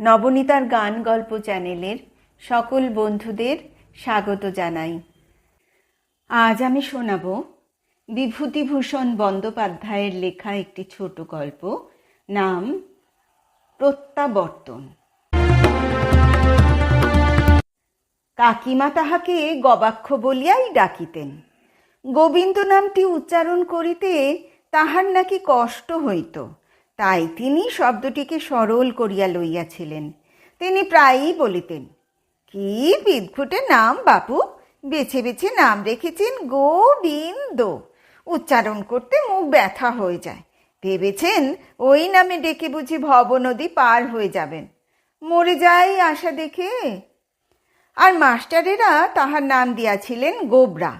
নবনীতার গান গল্প চ্যানেলের সকল বন্ধুদের স্বাগত জানাই। আজ আমি শোনাব বিভূতিভূষণ বন্দ্যোপাধ্যায়ের লেখা একটি ছোট গল্প, নাম প্রত্যাবর্তন। কাকিমা তাহাকে গবাক্ষ বলিয়াই ডাকিতেন। গোবিন্দ নামটি উচ্চারণ করিতে তাহার নাকি কষ্ট হইত। তাই তিনি শব্দটিকে সরল করিয়া লইয়াছিলেন। তিনি প্রায়ই বলিতেন, কি বিদঘুটে নাম বাপু, বেছে বেছে নাম রেখেছেন গোবিন্দ উচ্চারণ করতে মুখ ব্যথা হয়ে যায়। ভেবেছেন ওই নামে ডেকে বুঝি ভব নদী পার হয়ে যাবেন। মরে যাই আশা দেখে? আর মাস্টারেরা তাহার নাম দিয়াছিলেন গোবরা।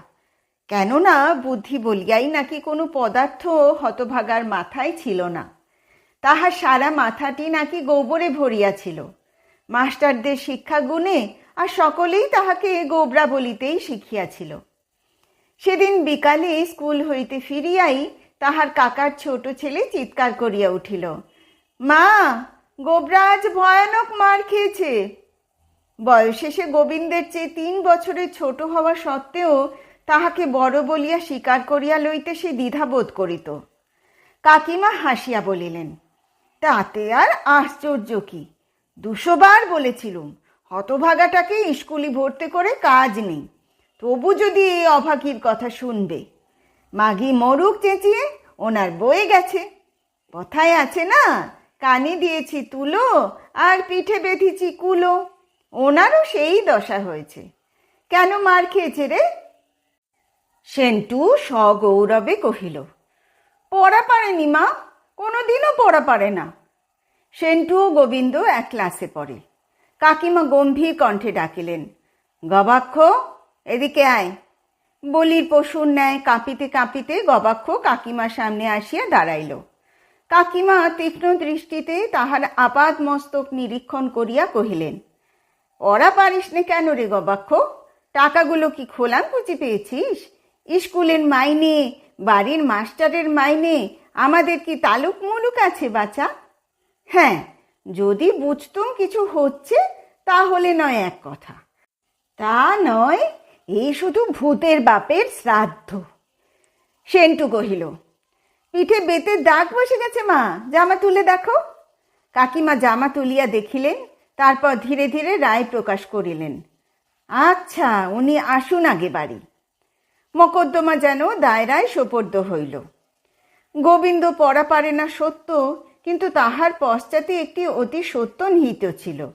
কেননা বুদ্ধি বলিয়াই নাকি কোনো পদার্থ হতভাগার মাথায় ছিল না। তাহার সারা মাথাটি নাকি গোবরে ভরিয়াছিল। মাস্টারদের শিক্ষা গুণে আর সকলেই তাহাকে গোবরা বলিতেই শিখিয়াছিল। সেদিন বিকালে স্কুল হইতে ফিরিয়াই তাহার কাকার ছোট ছেলে চিৎকার করিয়া উঠিল, মা, গোবরা আজ ভয়ানক মার খেয়েছে। বয়সে সে গোবিন্দের চেয়ে তিন বছরের ছোট হওয়া সত্ত্বেও তাহাকে বড় বলিয়া স্বীকার করিয়া লইতে সে দ্বিধাবোধ করিত। কাকিমা হাসিয়া বলিলেন তাতে আর আশ্চর্য কি? দুশোবার বলেছিলুম, হতভাগাটাকে স্কুলে ভর্তি করে কাজ নেই। তবু যদি এই অভাগীর কথা শুনবে। মাগি মরুক চেঁচিয়ে, ওনার বয়ে গেছে। কথায় আছে না, কানে দিয়েছি তুলো আর পিঠে বেঁধেছি কুলো। ওনারও সেই দশা হয়েছে। কেন মার খেয়েছে রে? সেন্টু সগৌরবে কহিল, পড়া পারেনি মা কোনোদিনও পড়া পারে না। সেন্টু ও গোবিন্দ এক ক্লাসে পড়ে। কাকিমা গম্ভীর কণ্ঠে ডাকিলেন, গবাক্ষ, এদিকে আয়। বলির পশুর ন্যায় কাঁপিতে কাঁপিতে গবাক্ষ কাকিমার সামনে আসিয়া দাঁড়াইল। কাকিমা তীক্ষ্ণ দৃষ্টিতে তাহার আপাদ মস্তক নিরীক্ষণ করিয়া কহিলেন, ওরা পারিস নে কেন রে গবাক্ষ? টাকাগুলো কি খোলাম পুঁজি পেয়েছিস? স্কুলের মাইনে, বাড়ির মাস্টারের মাইনে আমাদের কি তালুক মুলুক আছে বাচ্চা হ্যাঁ যদি বুঝতুম কিছু হচ্ছে, তাহলে নয় এক কথা। তা নয় এই শুধু ভূতের বাপের শ্রাদ্ধ। সেন্টু কহিল, পিঠে বেতের দাগ বসে গেছে মা, জামা তুলে দেখো। কাকিমা জামা তুলিয়া দেখিলেন, তারপর ধীরে ধীরে রায় প্রকাশ করিলেন। আচ্ছা উনি আসুন আগে বাড়ি। মকদ্দমা যেন দায়রায় সোপর্দ হইল। গোবিন্দ পড়া পারে না সত্য, কিন্তু তাহার পশ্চাতে একটি অতি সত্য নিহিত ছিল।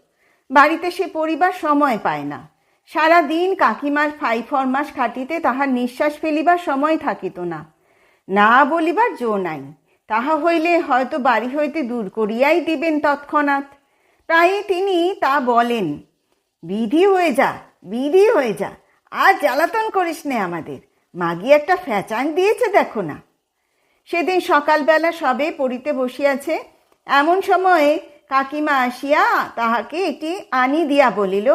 বাড়িতে সে পরিবার সময় পায় না। সারা দিন কাকিমার ফাই ফরমাস খাটিতে তাহার নিঃশ্বাস ফেলিবার সময় থাকিত না। না বলিবার জো নাই। তাহা হইলে হয়তো বাড়ি হইতে দূর করিয়াই দিবেন তৎক্ষণাৎ। প্রায়ই তিনি তা বলেন, বিধি হয়ে যা, বিধি হয়ে যা। আর জ্বালাতন করিস নে আমাদের। মাগি একটা ফ্যাচাং দিয়েছে দেখো না। সেদিন সকালবেলা সবে পড়িতে বসিয়াছে। এমন সময়ে কাকিমা আসিয়া তাহাকে একটি আনি দিয়া বলিল,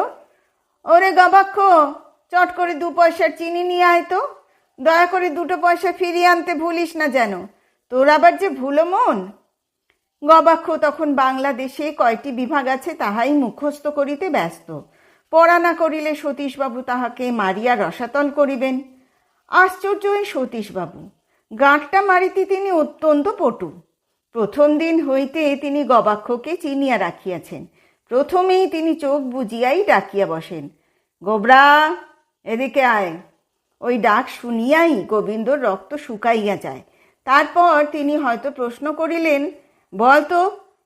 ওরে গবাক্ষ, চট করে দু পয়সার চিনি নিয়ে আয় তো। দয়া করে দুটো পয়সা ফিরিয়ে আনতে ভুলিস না যেন। তোর আবার যে ভুলো মন? গবাক্ষ তখন বাংলাদেশে কয়টি বিভাগ আছে তাহাই মুখস্থ করিতে ব্যস্ত। পড়া না করিলে সতীশবাবু তাহাকে মারিয়া রসাতল করিবেন। আশ্চর্য সতীশবাবু। গাঁটটা মারিতে তিনি অত্যন্ত পটু। প্রথম দিন হইতে তিনি গবাক্ষকে চিনিয়া রাখিয়াছেন। প্রথমেই তিনি চোখ বুঝিয়াই ডাকিয়া বসেন, গোবরা, এদিকে আয়। ওই ডাক শুনিয়াই গোবিন্দর রক্ত শুকাইয়া যায়। তারপর তিনি হয়তো প্রশ্ন করিলেন, বল তো,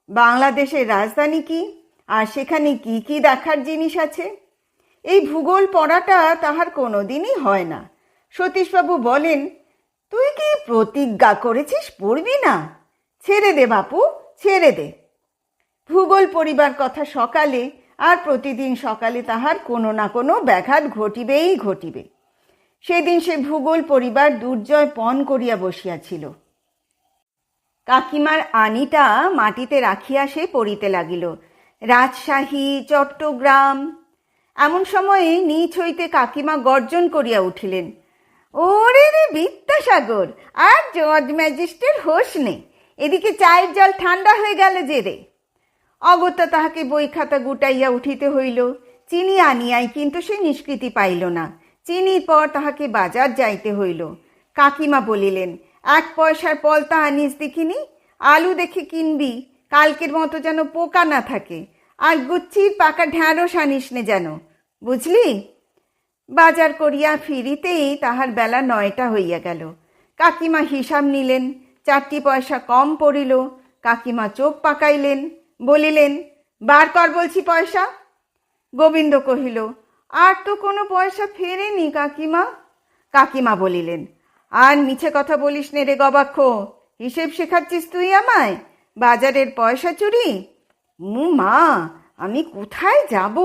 বাংলাদেশের রাজধানী কি? আর সেখানে কি কি দেখার জিনিস আছে? এই ভূগোল পড়াটা তাহার কোনো দিনই হয় না। সতীশবাবু বলেন তুই কি প্রতিজ্ঞা করেছিস পড়বি না? ছেড়ে দে বাপু, ছেড়ে দে। ভূগোল পরিবার কথা সকালে আর প্রতিদিন সকালে তাহার কোনো না কোনো ব্যাঘাত ঘটিবেই ঘটিবে। সেদিন সে ভূগোল পরিবার দুর্জয় পণ করিয়া বসিয়াছিল। কাকিমার আনিটা মাটিতে রাখিয়া সে পড়িতে লাগিল। রাজশাহী, চট্টগ্রাম। এমন সময়ে নিচ হইতে কাকিমা গর্জন করিয়া উঠিলেন। ওরে রে বিদ্যাসাগর, আর জজ ম্যাজিস্ট্রেট হোস নেই এদিকে চায়ের জল ঠান্ডা হয়ে গেল যে রে। অগত্যা তাহাকে বই খাতা গুটাইয়া উঠিতে হইল। চিনি আনিয়াই কিন্তু সে নিষ্কৃতি পাইল না। চিনির পর তাহাকে বাজার যাইতে হইল। কাকিমা বলিলেন, এক পয়সার পলতা আনিস দেখিনি, আলু দেখে কিনবি, কালকের মতো যেন পোকা না থাকে, আর গুচ্ছির পাকা ঢ্যাঁড়স আনিস নে যেন। বুঝলি? বাজার করিয়া ফিরিতেই তাহার বেলা নয়টা হইয়া গেল। কাকিমা হিসাব নিলেন, চারটি পয়সা কম পড়িল। কাকিমা চোখ পাকাইলেন, বলিলেন, বার কর বলছি পয়সা? গোবিন্দ কহিল, আর তো কোনো পয়সা ফেরেনি কাকিমা। কাকিমা বলিলেন, আর মিছে কথা বলিস নে রে গবাক্ষ। হিসেব শেখাচ্ছিস তুই আমায়? বাজারের পয়সা চুরি? মু মা, আমি কোথায় যাব?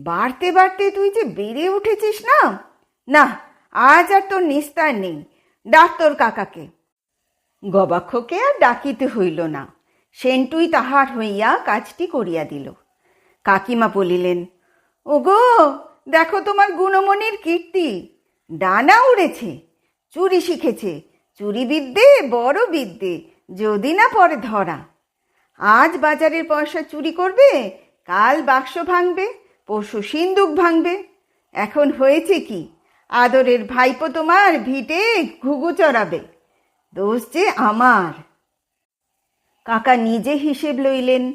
বাড়তে বাড়তে তুই যে বেড়ে উঠেছিস না? না, আজ আর তোর নিস্তার নেই। ডাক তোর কাকাকে। গবাক্ষকে আর ডাকিতে হইল না। সেন্টুই তাহার হইয়া কাজটি করিয়া দিল। কাকিমা বলিলেন, ওগো, দেখো তোমার গুণমণির কীর্তি। ডানা উড়েছে, চুরি শিখেছে, চুরি বিদ্যে, বড় বিদ্যে, যদি না পরে ধরা। আজ বাজারের পয়সা চুরি করবে, কাল বাক্স ভাঙবে পরশু সিন্দুক ভাঙবে। এখন হয়েছে কি? আদরের ভাইপো তোমার ভিটে ঘুঘু চড়াবে। দোষ যে আমার। কাকা নিজে হিসেব লইলেন।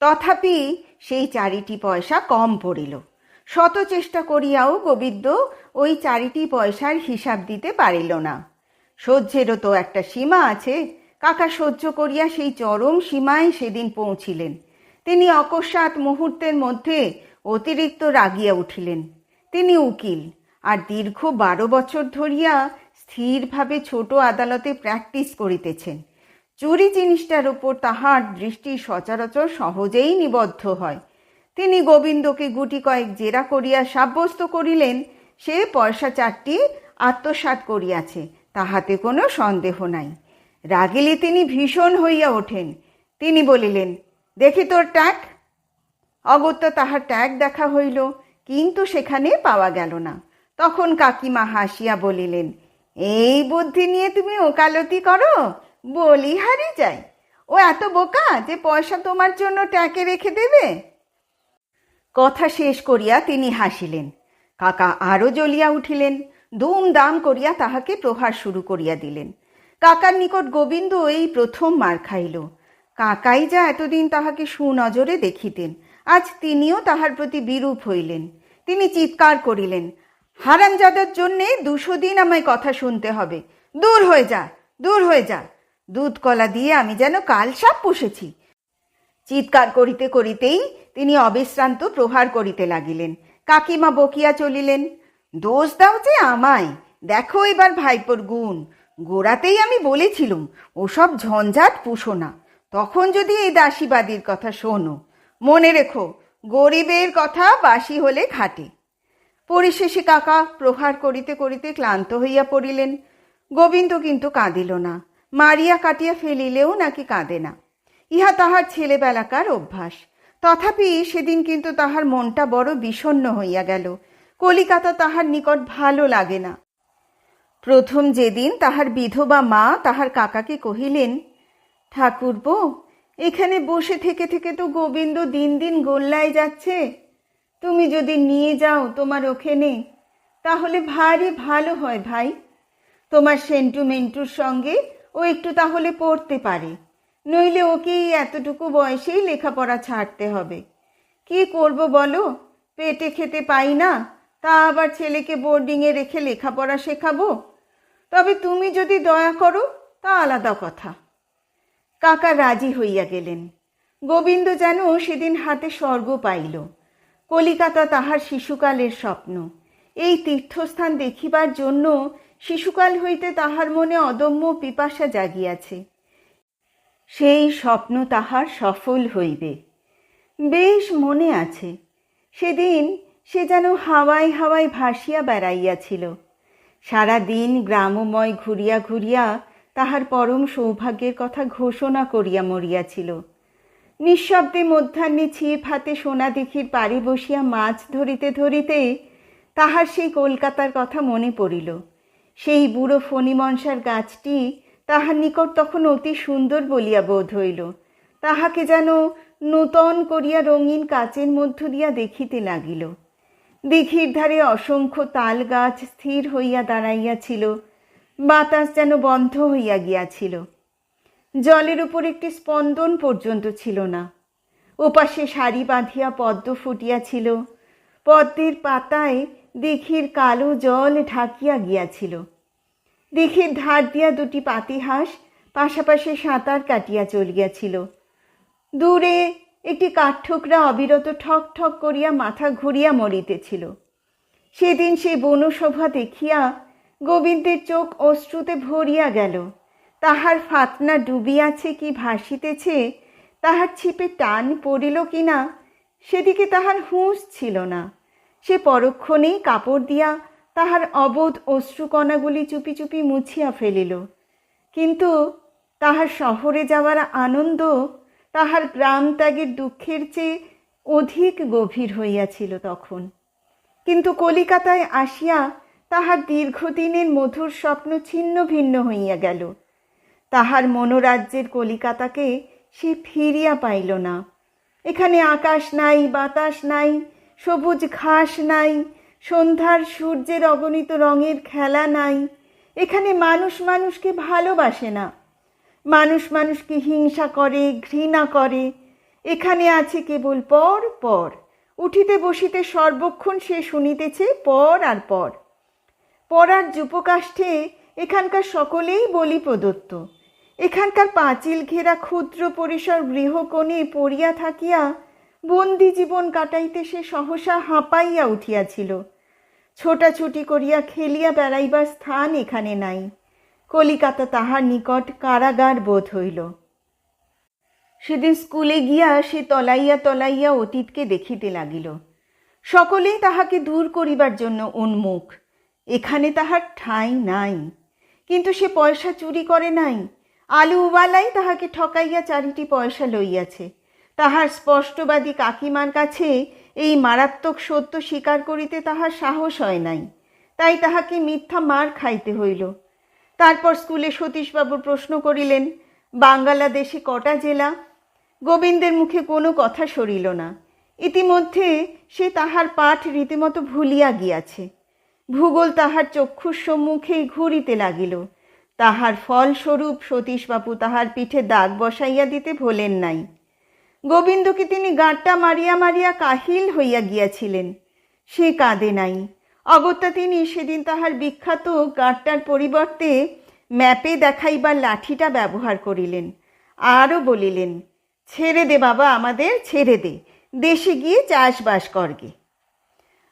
তথাপি সেই চারিটি পয়সা কম পড়িল। শত চেষ্টা করিয়াও গোবিন্দ ওই চারিটি পয়সার হিসাব দিতে পারিল না। সহ্যেরও তো একটা সীমা আছে। কাকা সহ্য করিয়া সেই চরম সীমায় সেদিন পৌঁছিলেন। তিনি অকস্মাৎ মুহূর্তের মধ্যে অতিরিক্ত রাগিয়া উঠিলেন। তিনি উকিল, আর দীর্ঘ বারো বছর ধরিয়া স্থিরভাবে ছোট আদালতে প্র্যাকটিস করিতেছেন। চুরি জিনিসটার উপর তাহার দৃষ্টি সচরাচর সহজেই নিবদ্ধ হয়। তিনি গোবিন্দকে গুটি কয়েক জেরা করিয়া সাব্যস্ত করিলেন, সে পয়সা চারটি আত্মসাৎ করিয়াছে, তাহাতে কোনো সন্দেহ নাই। রাগিলে তিনি ভীষণ হইয়া ওঠেন। তিনি বলিলেন, দেখি তোর ট্যাগ। অগত্যা তাহার ট্যাগ দেখা হইল, কিন্তু সেখানে পাওয়া গেল না। তখন কাকিমা হাসিয়া বলিলেন, এই বুদ্ধি নিয়ে তুমি ওকালতি করো? বলি হারি যায় ও এত বোকা যে পয়সা তোমার জন্য ট্যাকে রেখে দেবে? কথা শেষ করিয়া তিনি হাসিলেন। কাকা আরও জ্বলিয়া উঠিলেন দুম দাম করিয়া তাহাকে প্রহার শুরু করিয়া দিলেন। কাকার নিকট গোবিন্দ এই প্রথম মার খাইল। কাকাই যা এতদিন তাহাকে সুনজরে দেখিতেন আজ তিনিও তাহার প্রতি বিরূপ হইলেন। তিনি চিৎকার করিলেন হারামজাদার জন্যে দুশো দিন আমায় কথা শুনতে হবে। দূর হয়ে যা, দূর হয়ে যা। দুধ কলা দিয়ে আমি যেন কাল সাপ পুষেছি। চিৎকার করিতে করিতেই তিনি অবিশ্রান্ত প্রহার করিতে লাগিলেন। কাকিমা বকিয়া চলিলেন, দোষ দাও যে আমায়। দেখো এবার ভাইপোর গুণ। গোড়াতেই আমি বলেছিলুম, ওসব ঝঞ্ঝাট পুষো না। তখন যদি এই দাসীবাদীর কথা শোনো। মনে রেখো, গরিবের কথা বাসি হলে খাটে। পরিশেষে কাকা প্রহার করিতে করিতে ক্লান্ত হইয়া পড়িলেন। গোবিন্দ কিন্তু কাঁদিল না, মারিয়া কাটিয়া ফেলিলেও নাকি কাঁদে না। ইহা তাহার ছেলেবেলাকার অভ্যাস। তথাপি সেদিন কিন্তু তাহার মনটা বড় বিষণ্ণ হইয়া গেল। কলিকাতা তাহার নিকট ভালো লাগে না। প্রথম যেদিন তাহার বিধবা মা তাহার কাকাকে কহিলেন, ঠাকুরপো এখানে বসে থেকে থেকে তো গোবিন্দ দিন দিন গোল্লায় যাচ্ছে। তুমি যদি নিয়ে যাও তোমার ওখানে, তাহলে ভারী ভালো হয় ভাই। তোমার সেন্টু মেন্টুর সঙ্গে ও একটু তাহলে পড়তে পারে। নইলে ওকেই এতটুকু বয়সেই লেখাপড়া ছাড়তে হবে। কি করব বলো? পেটে খেতে পাই না, তা আবার ছেলেকে বোর্ডিংয়ে রেখে লেখাপড়া শেখাবো? তবে তুমি যদি দয়া করো, তা আলাদা কথা। কাকা রাজি হইয়া গেলেন। গোবিন্দ যেন সেদিন হাতে স্বর্গ পাইল। কলিকাতা তাহার শিশুকালের স্বপ্ন। এই তীর্থস্থান দেখিবার জন্য শিশুকাল হইতে তাহার মনে অদম্য পিপাসা জাগিয়াছে। সেই স্বপ্ন তাহার সফল হইবে। বেশ মনে আছে, সেদিন সে যেন হাওয়ায় হাওয়ায় ভাসিয়া বেড়াইয়াছিল। সারা দিন গ্রামময় ঘুরিয়া ঘুরিয়া তাহার পরম সৌভাগ্যের কথা ঘোষণা করিয়া মরিয়াছিল। নিঃশব্দে মধ্যাহ্নে ছিপ হাতে সোনা দিঘির পাড়ে বসিয়া মাছ ধরিতে ধরিতে তাহার সেই কলকাতার কথা মনে পড়িল। সেই বুড়ো ফণিমনসার গাছটি তাহার নিকট তখন অতি সুন্দর বলিয়া বোধ হইল। তাহাকে যেন নূতন করিয়া রঙিন কাচের মধ্য দিয়া দেখিতে লাগিল। দিঘির ধারে অসংখ্য তাল গাছ স্থির হইয়া দাঁড়াইয়াছিল। বাতাস যেন বন্ধ হইয়া গিয়াছিল। জলের উপর একটি স্পন্দন পর্যন্ত ছিল না। ওপাশে সারি বাঁধিয়া পদ্ম ফুটিয়াছিল। পদ্মের পাতায় দিঘির কালো জল ঢাকিয়া গিয়াছিল। দিঘির ধার দিয়া দুটি পাতিহাঁস পাশাপাশি সাঁতার কাটিয়া চলিয়াছিল। দূরে একটি কাঠঠোকরা অবিরত ঠক ঠক করিয়া মাথা ঘুরিয়া মরিতেছিল। সেদিন সেই বনশোভা দেখিয়া গোবিন্দের চোখ অশ্রুতে ভরিয়া গেল। তাহার ফাতনা ডুবিয়াছে কি ভাসিতেছে, তাহার ছিপে টান পড়িল কি না সেদিকে তাহার হুঁশ ছিল না। সে পরক্ষণেই কাপড় দিয়া তাহার অবোধ অশ্রুকণাগুলি চুপি চুপি মুছিয়া ফেলিল। কিন্তু তাহার শহরে যাওয়ার আনন্দ তাহার গ্রাম ত্যাগের দুঃখের চেয়ে অধিক গভীর হইয়াছিল তখন। কিন্তু কলিকাতায় আসিয়া তাহার দীর্ঘদিনের মধুর স্বপ্ন ছিন্ন ভিন্ন হইয়া গেল। তাহার মনোরাজ্যের কলিকাতাকে সে ফিরিয়া পাইল না। এখানে আকাশ নাই, বাতাস নাই, সবুজ ঘাস নাই, সন্ধ্যার সূর্যের অগণিত রঙের খেলা নাই। এখানে মানুষ মানুষকে ভালোবাসে না। মানুষ মানুষকে হিংসা করে, ঘৃণা করে। এখানে আছে কেবল পর পর। উঠিতে বসিতে সর্বক্ষণ সে শুনিতেছে পর আর পর। পড়ার যুপকাষ্ঠে এখানকার সকলেই বলি প্রদত্ত। এখানকার পাঁচিল ঘেরা ক্ষুদ্র পরিসর গৃহকোণে পড়িয়া থাকিয়া বন্দি জীবন কাটাইতে সে সহসা হাঁপাইয়া উঠিয়াছিল। ছোটাছুটি করিয়া খেলিয়া বেড়াইবার স্থান এখানে নাই। কলিকাতা তাহার নিকট কারাগার বোধ হইল। সেদিন স্কুলে গিয়া সে তলাইয়া তলাইয়া অতীতকে দেখিতে লাগিল। সকলেই তাহাকে দূর করিবার জন্য উন্মুখ। এখানে তাহার ঠাঁই নাই। কিন্তু সে পয়সা চুরি করে নাই। আলু উবালাই তাহাকে ঠকাইয়া চারিটি পয়সা লইয়াছে। তাহার স্পষ্টবাদী কাকিমার কাছে এই মারাত্মক সত্য স্বীকার করিতে তাহার সাহস হয় নাই। তাই তাহাকে মিথ্যা মার খাইতে হইল। তারপর স্কুলে সতীশবাবু প্রশ্ন করিলেন বাংলাদেশে কটা জেলা? গোবিন্দের মুখে কোনো কথা সরিল না। ইতিমধ্যে সে তাহার পাঠ রীতিমতো ভুলিয়া গিয়াছে। ভূগোল তাহার চক্ষুর সম্মুখেই ঘুরিতে লাগিল। তাহার ফলস্বরূপ সতীশবাবু তাহার পিঠে দাগ বসাইয়া দিতে ভোলেন নাই। গোবিন্দকে তিনি গাঁটটা মারিয়া মারিয়া কাহিল হইয়া গিয়াছিলেন। সে কাঁদে নাই। অগত্যা তিনি সেদিন তাহার বিখ্যাত গাঁটটার পরিবর্তে ম্যাপে দেখাইবার লাঠিটা ব্যবহার করিলেন। আরও বলিলেন, ছেড়ে দে বাবা আমাদের, ছেড়ে দে। দেশে গিয়ে চাষবাস করগে।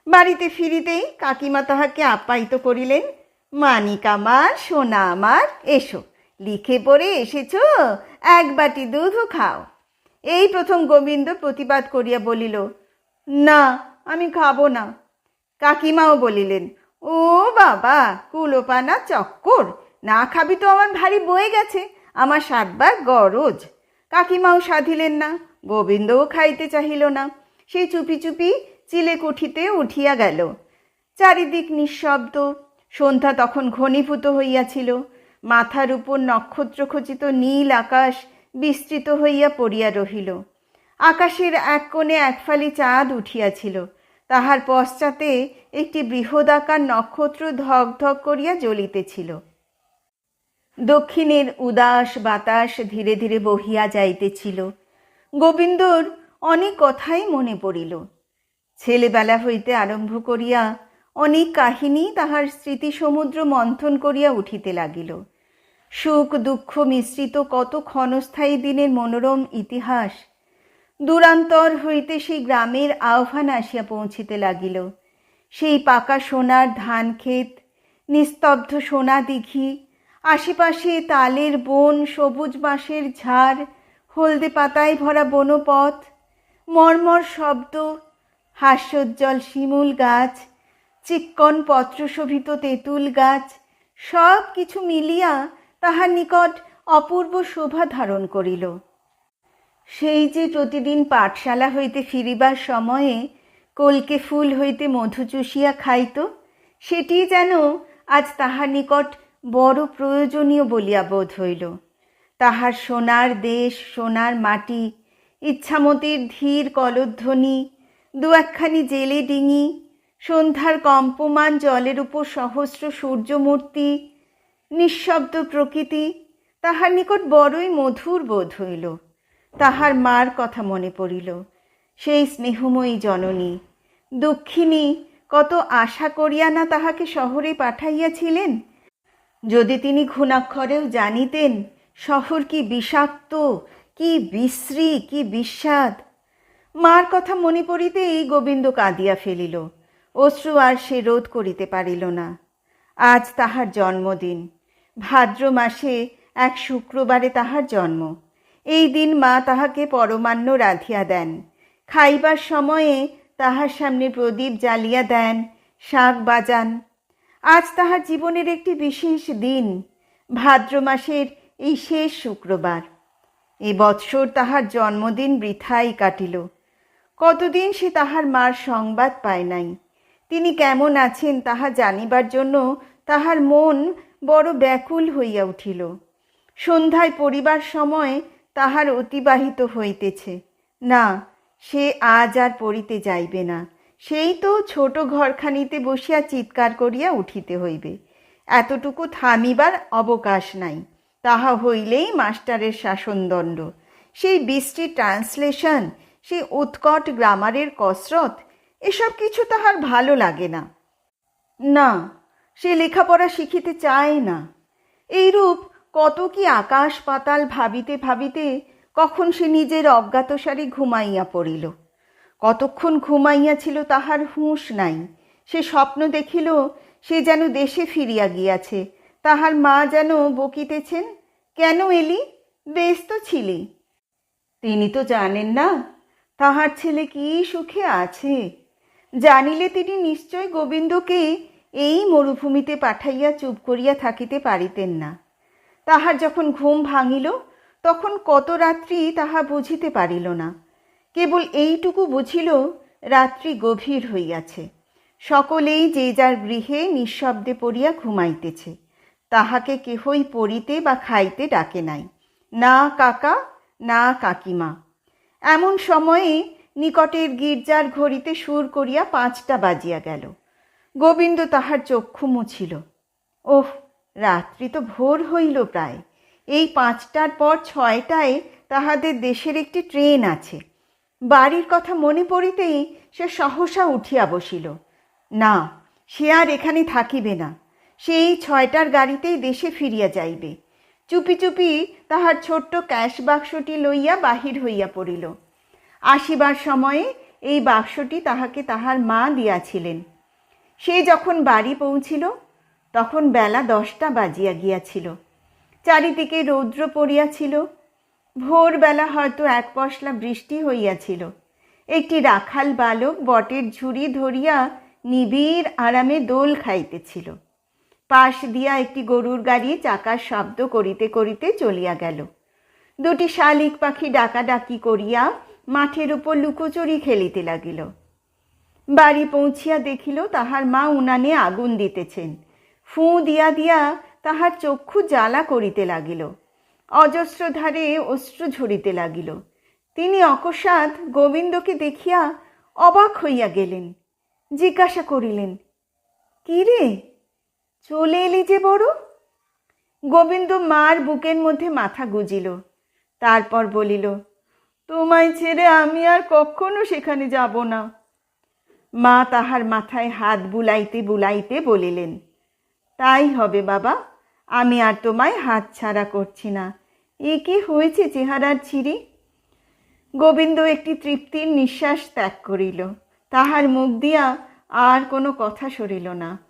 বাড়িতে ফিরিতেই কাকিমা তাহাকে আপ্যায়িত করিলেন, মানিক আমার, সোনা আমার, এসো, লিখে পড়ে এসেছ, এক বাটি দুধও খাও। এই প্রথম গোবিন্দ প্রতিবাদ করিয়া বলিল, না, আমি খাব না। কাকিমাও বলিলেন, ও বাবা, কুলোপানা চক্কর, না খাবি তো আমার ভারী বয়ে গেছে, আমার সাতবার গরজ। কাকিমাও সাধিলেন না, গোবিন্দও খাইতে চাহিল না। সেই চুপি চুপি চিলে কুঠিতে উঠিয়া গেল। চারিদিক নিঃশব্দ। সন্ধ্যা তখন ঘনীভূত হইয়াছিল। মাথার উপর নক্ষত্রখচিত নীল আকাশ বিস্তৃত হইয়া পড়িয়া রহিল। আকাশের এক কোণে একফালি চাঁদ উঠিয়াছিল। তাহার পশ্চাতে একটি বৃহদাকার নক্ষত্র ধক ধক করিয়া জ্বলিতেছিল। দক্ষিণের উদাস বাতাস ধীরে ধীরে বহিয়া যাইতেছিল। গোবিন্দর অনেক কথাই মনে পড়িল। ছেলেবেলা হইতে আরম্ভ করিয়া অনেক কাহিনী তাহার স্মৃতি সমুদ্র মন্থন করিয়া উঠিতে লাগিল। সুখ দুঃখ মিশ্রিত কত ক্ষণস্থায়ী দিনের মনোরম ইতিহাস। দূরান্তর হইতে সেই গ্রামের আহ্বান আসিয়া পৌঁছিতে লাগিল। সেই পাকা সোনার ধান ক্ষেত, নিস্তব্ধ সোনা দিঘি, আশেপাশে তালের বন, সবুজ বাঁশের ঝাড়, হলদে পাতায় ভরা বনপথ, মর্মর শব্দ হাস্যোজ্জ্বল শিমুল গাছ, চিক্কন পত্রশোভিত তেঁতুল গাছ সব কিছু মিলিয়া তাহার নিকট অপূর্ব শোভা ধারণ করিল। সেই যে প্রতিদিন পাঠশালা হইতে ফিরিবার সময়ে কলকে ফুল হইতে মধু চুষিয়া খাইত, সেটি যেন আজ তাহার নিকট বড় প্রয়োজনীয় বলিয়া বোধ হইল। তাহার সোনার দেশ, সোনার মাটি, ইচ্ছামতির ধীর কলধ্বনি দু একখানি জেলে ডিঙি, সন্ধ্যার কম্পমান, জলের উপর সহস্র সূর্যমূর্তি, নিঃশব্দ প্রকৃতি, তাহার নিকট বড়ই মধুর বোধ হইল। তাহার মার কথা মনে পড়িল। সেই স্নেহময়ী জননী, দুঃখিনী, কত আশা করিয়া না তাহাকে শহরে পাঠাইয়াছিলেন? যদি তিনি ঘুণাক্ষরেও জানিতেন, শহর কি বিষাক্ত, কি বিশ্রী, কি বিস্বাদ মার কথা মনে পড়িতেই গোবিন্দ কাঁদিয়া ফেলিল। অশ্রু আর সে রোধ করিতে পারিল না। আজ তাহার জন্মদিন। ভাদ্র মাসে এক শুক্রবারে তাহার জন্ম। এই দিন মা তাহাকে পরমান্ন রাধিয়া দেন। খাইবার সময়ে তাহার সামনে প্রদীপ জ্বালিয়া দেন, শাক বাজান। আজ তাহার জীবনের একটি বিশেষ দিন। ভাদ্র মাসের এই শেষ শুক্রবার। এ বৎসর তাহার জন্মদিন বৃথাই কাটিল। কতদিন সে তাহার মার সংবাদ পায় নাই? তিনি কেমন আছেন তাহা জানিবার জন্য তাহার মন বড় ব্যাকুল হইয়া উঠিল। সন্ধ্যায় পড়িবার সময় তাহার অতিবাহিত হইতেছে। না, সে আজ আর পড়িতে যাইবে না। সেই তো ছোট ঘরখানিতে বসিয়া চিৎকার করিয়া উঠিতে হইবে। এতটুকু থামিবার অবকাশ নাই। তাহা হইলেই মাস্টারের শাসনদণ্ড। সেই বৃষ্টি ট্রান্সলেশন সেই উৎকট গ্রামারের কসরত, এসব কিছু তাহার ভালো লাগে না। না, সে লেখাপড়া শিখিতে চায় না। এইরূপ কত কি আকাশ পাতাল ভাবিতে ভাবিতে কখন সে নিজের অজ্ঞাতসারে ঘুমাইয়া পড়িল। কতক্ষণ ঘুমাইয়াছিল তাহার হুঁশ নাই। সে স্বপ্ন দেখিল, সে যেন দেশে ফিরিয়া গিয়াছে। তাহার মা যেন বকিতেছেন, কেন এলি? বেশ তো ছিলি। তিনি তো জানেন না তাহার ছেলে কি সুখে আছে? জানিলে তিনি নিশ্চয় গোবিন্দকে এই মরুভূমিতে পাঠাইয়া চুপ করিয়া থাকিতে পারিতেন না। তাহার যখন ঘুম ভাঙিল, তখন কত রাত্রি তাহা বুঝিতে পারিল না। কেবল এইটুকু বুঝিল, রাত্রি গভীর হইয়াছে। সকলেই যে যার গৃহে নিঃশব্দে পড়িয়া ঘুমাইতেছে, তাহাকে কেহই পড়িতে বা খাইতে ডাকে নাই। না কাকা, না কাকিমা। এমন সময়ে নিকটের গির্জার ঘড়িতে সুর করিয়া পাঁচটা বাজিয়া গেল। গোবিন্দ তাহার চক্ষু মুছিল। ওহ, রাত্রি তো ভোর হইল প্রায়। এই পাঁচটার পর ছয়টায় তাহাদের দেশের একটি ট্রেন আছে। বাড়ির কথা মনে পড়িতেই সে সহসা উঠিয়া বসিল। না, সে আর এখানে থাকিবে না। সেই ছয়টার গাড়িতেই দেশে ফিরিয়া যাইবে। চুপি চুপি তাহার ছোট্ট ক্যাশ বাক্সটি লইয়া বাহির হইয়া পড়িল। আসিবার সময়ে এই বাক্সটি তাহাকে তাহার মা দিয়াছিলেন। সে যখন বাড়ি পৌঁছিল, তখন বেলা দশটা বাজিয়া গিয়াছিল। চারিদিকে রৌদ্র পড়িয়াছিল। ভোরবেলা হয়তো এক পশলা বৃষ্টি হইয়াছিল। একটি রাখাল বালক বটের ঝুড়ি ধরিয়া নিবিড় আরামে দোল খাইতেছিল। পাশ দিয়া একটি গরুর গাড়ি চাকার শব্দ করিতে করিতে চলিয়া গেল। দুটি শালিক পাখি ডাকাডাকি করিয়া মাঠের উপর লুকোচুরি খেলিতে লাগিল। বাড়ি পৌঁছিয়া দেখিল, তাহার মা উনানে আগুন দিতেছেন। ফুঁ দিয়া দিয়া তাহার চক্ষু জ্বালা করিতে লাগিল। অজস্র ধারে অশ্রু ঝরিতে লাগিল। তিনি অকস্মাৎ গোবিন্দকে দেখিয়া অবাক হইয়া গেলেন। জিজ্ঞাসা করিলেন, কি রে? চলে এলি যে বড়? গোবিন্দ মার বুকের মধ্যে মাথা গুজিল। তারপর বলিল, তোমায় ছেড়ে আমি আর কখনো সেখানে যাব না। মা তাহার মাথায় হাত বুলাইতে বুলাইতে বলিলেন, তাই হবে বাবা, আমি আর তোমায় হাত ছাড়া করছি না। এ কি হয়েছে চেহারার ছিঁড়ি? গোবিন্দ একটি তৃপ্তির নিঃশ্বাস ত্যাগ করিল। তাহার মুখ দিয়া আর কোনো কথা সরিল না।